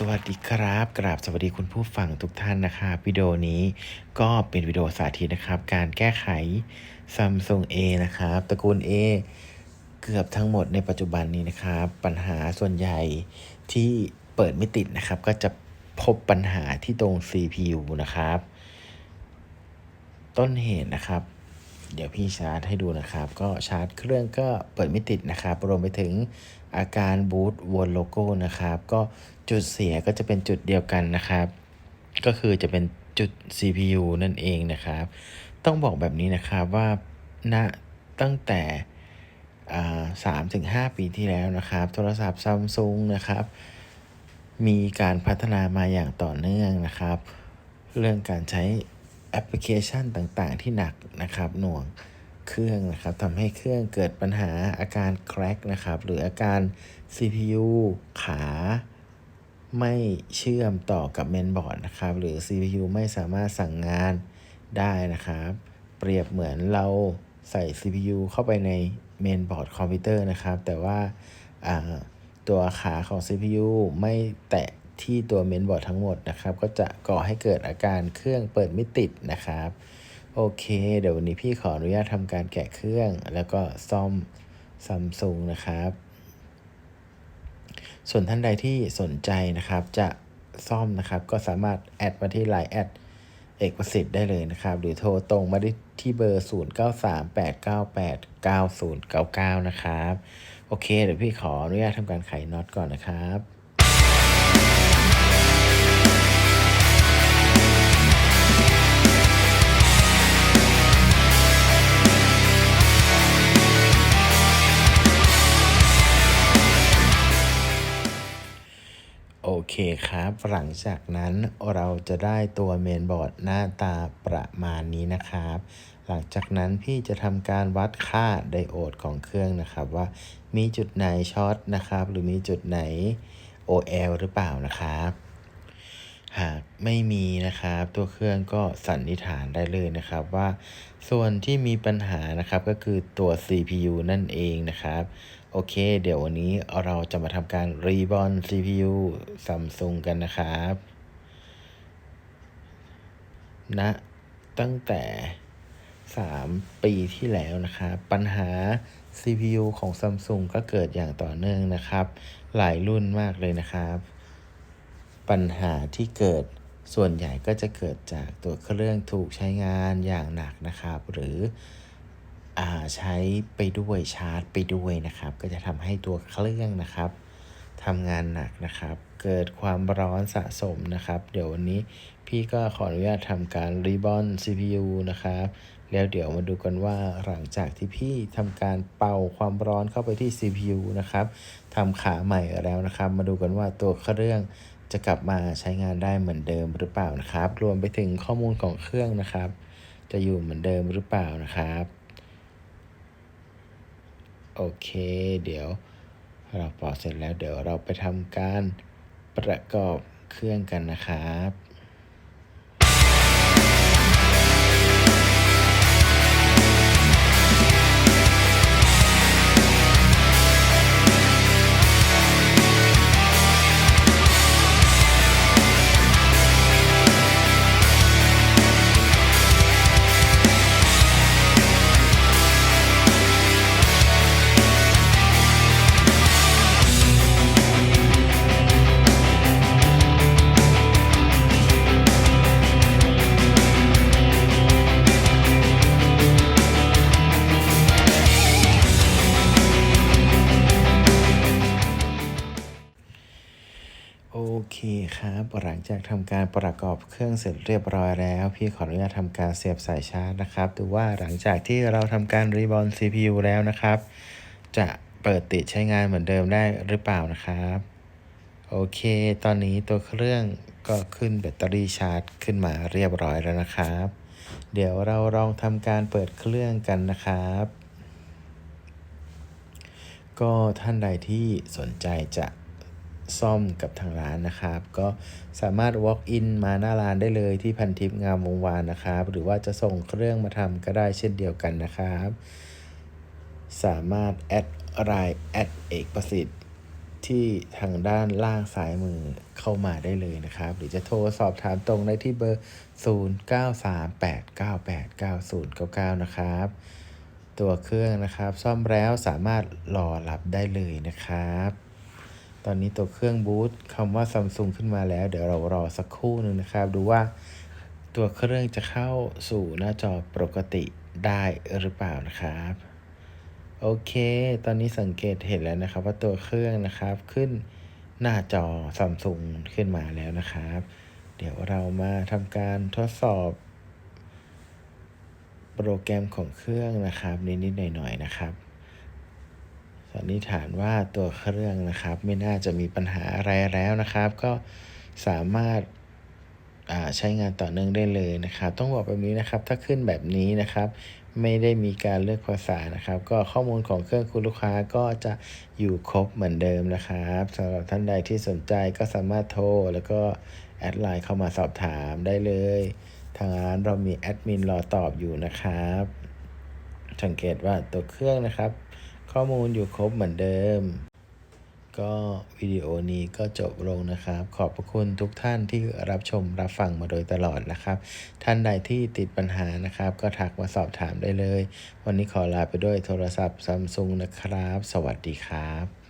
สวัสดีครับกราบสวัสดีคุณผู้ฟังทุกท่านนะครับวิดีโอนี้ก็เป็นวิดีโอสาธิตนะครับ การแก้ไข Samsung A นะครับตระกูล A เกือบทั้งหมดในปัจจุบันนี้นะครับ ปัญหาส่วนใหญ่ที่เปิดไม่ติดนะครับ ก็จะพบปัญหาที่ตรง CPU นะครับ ต้นเหตุนะครับ เดี๋ยวพี่ชาร์จให้ดูนะครับ ก็ชาร์จเครื่องก็เปิดไม่ติดนะครับรวมไปถึงอาการบูตวนโลโก้นะครับ ก็จุดเสียก็จะเป็นจุดเดียวกันนะครับ ก็คือจะเป็นจุด CPU นั่นเองนะครับ ต้องบอกแบบนี้นะครับว่าณตั้งแต่สามถึงห้าปีที่แล้วนะครับ โทรศัพท์ซัมซุงนะครับ มีการพัฒนามาอย่างต่อเนื่องนะครับ เรื่องการใช้ แอปพลิเคชันต่างๆ ที่หนักนะครับหน่วงเครื่องนะครับทำให้เครื่องเกิดปัญหาอาการแครกนะครับ หรืออาการ CPU ขาไม่เชื่อมต่อกับเมนบอร์ดนะครับ หรือ CPU ไม่สามารถสั่งงานได้นะครับ เปรียบเหมือนเราใส่ CPU เข้าไปในเมนบอร์ดคอมพิวเตอร์นะครับ แต่ว่าตัวขาของ CPU ไม่แตะ ที่ตัวเมนบอร์ดทั้งหมดนะครับ ก็จะก่อให้เกิดอาการเครื่องเปิดไม่ติดนะครับ โอเค เดี๋ยววันนี้พี่ขออนุญาตทำการแกะเครื่องแล้วก็ซ่อมซัมซุงนะครับ ส่วนท่านใดที่สนใจนะครับจะซ่อมนะครับ ก็สามารถแอดมาที่ไลน์แอดเอกประสิทธิ์ได้เลยนะครับ หรือโทรตรงมาที่เบอร์ 0938989099 นะครับ โอเค เดี๋ยวพี่ขออนุญาตทำการไขน็อตก่อนนะครับ คครับ หลังจากนั้นเราจะได้ตัวเมนบอร์ดหน้าตาประมาณนี้นะครับ หลังจากนั้นพี่จะทำการวัดค่าไดโอดของเครื่องนะครับว่ามีจุดไหนช็อตนะครับ หรือมีจุดไหน OL หรือเปล่านะครับ หากไม่มีนะครับ ตัวเครื่องก็สันนิษฐานได้เลยนะครับ ว่าส่วนที่มีปัญหานะครับก็คือตัว CPU นั่นเองนะครับ โอเค เดี๋ยววันนี้เราจะมาทำการรีบอน CPU Samsung กันนะครับณนะตั้งแต่ 3 ปีที่แล้วนะครับปัญหา CPU ของ Samsung ก็เกิดอย่างต่อเนื่องนะครับ หลายรุ่นมากเลยนะครับ ปัญหาที่เกิดส่วนใหญ่ก็จะเกิดจากตัวเครื่องถูกใช้งานอย่างหนักนะครับ หรือใช้ไปด้วยชาร์จไปด้วยนะครับ ก็จะทำให้ตัวเครื่องนะครับทำงานหนักนะครับ เกิดความร้อนสะสมนะครับ เดี๋ยววันนี้พี่ก็ขออนุญาตทำการรีบอน CPU นะครับ แล้วเดี๋ยวมาดูกันว่าหลังจากที่พี่ทำการเป่าความร้อนเข้าไปที่ CPU นะครับทำขาใหม่แล้วนะครับ มาดูกันว่าตัวเครื่อง จะกลับมาใช้งานได้เหมือนเดิมหรือเปล่านะครับ รวมไปถึงข้อมูลของเครื่องนะครับ จะอยู่เหมือนเดิมหรือเปล่านะครับ โอเค เดี๋ยวเราปอเสร็จแล้วเดี๋ยวเราไปทำการประกอบเครื่องกันนะครับ เคครับ หลังจากทำการประกอบเครื่องเสร็จเรียบร้อยแล้ว พี่ขออนุญาตทำการเสียบสายชาร์จนะครับ ดูว่าหลังจากที่เราทำการรีบอน CPU แล้วนะครับ จะเปิดติดใช้งานเหมือนเดิมได้หรือเปล่านะครับ โอเค ตอนนี้ตัวเครื่องก็ขึ้นแบตเตอรี่ชาร์จขึ้นมาเรียบร้อยแล้วนะครับ เดี๋ยวเราลองทำการเปิดเครื่องกันนะครับก็ท่านใดที่สนใจจะ ซ่อมกับทางร้านนะครับ ก็สามารถ walk in มาหน้าร้านได้เลยที่พันทิพย์งามวงวานนะครับ หรือว่าจะส่งเครื่องมาทำก็ได้เช่นเดียวกันนะครับ สามารถแอดไลน์แอดเอกประสิทธิ์ที่ทางด้านล่างซ้ายมือเข้ามาได้เลยนะครับ หรือจะโทรสอบถามตรงได้ที่เบอร์ 0938989099 นะครับ ตัวเครื่องนะครับ ซ่อมแล้วสามารถรอรับได้เลยนะครับ ตอนนี้ตัวเครื่องบูตคำว่าซัมซุงขึ้นมาแล้ว เดี๋ยวเรารอสักครู่หนึ่งนะครับ ดูว่าตัวเครื่องจะเข้าสู่หน้าจอปกติได้หรือเปล่านะครับ โอเค ตอนนี้สังเกตเห็นแล้วนะครับ ว่าตัวเครื่องนะครับขึ้นหน้าจอซัมซุงขึ้นมาแล้วนะครับ เดี๋ยวเรามาทำการทดสอบโปรแกรมของเครื่องนะครับนิดๆหน่อยๆนะครับ สันนิษฐานว่าตัวเครื่องนะครับ ไม่น่าจะมีปัญหาอะไรแล้วนะครับ ก็สามารถาใช้งานต่อเนื่องได้เลยนะครับ ต้องบอกแบบนี้นะครับ ถ้าขึ้นแบบนี้นะครับ ไม่ได้มีการเลือกภาษานะครับ ก็ข้อมูลของเครื่องคุณลูกค้าก็จะอยู่ครบเหมือนเดิมนะครับสำหรับท่านใดที่สนใจก็สามารถโทร แล้วก็แอดไลน์เข้ามาสอบถามได้เลย ทางร้านเรามีแอดมินรอตอบอยู่นะครับ สังเกตว่าตัวเครื่องนะครับ ข้อมูลอยู่ครบเหมือนเดิม ก็วิดีโอนี้ก็จบลงนะครับ ขอบพระคุณทุกท่านที่รับชมรับฟังมาโดยตลอดนะครับ ท่านใดที่ติดปัญหานะครับ ก็ทักมาสอบถามได้เลย วันนี้ขอลาไปด้วยโทรศัพท์ซัมซุงนะครับ สวัสดีครับ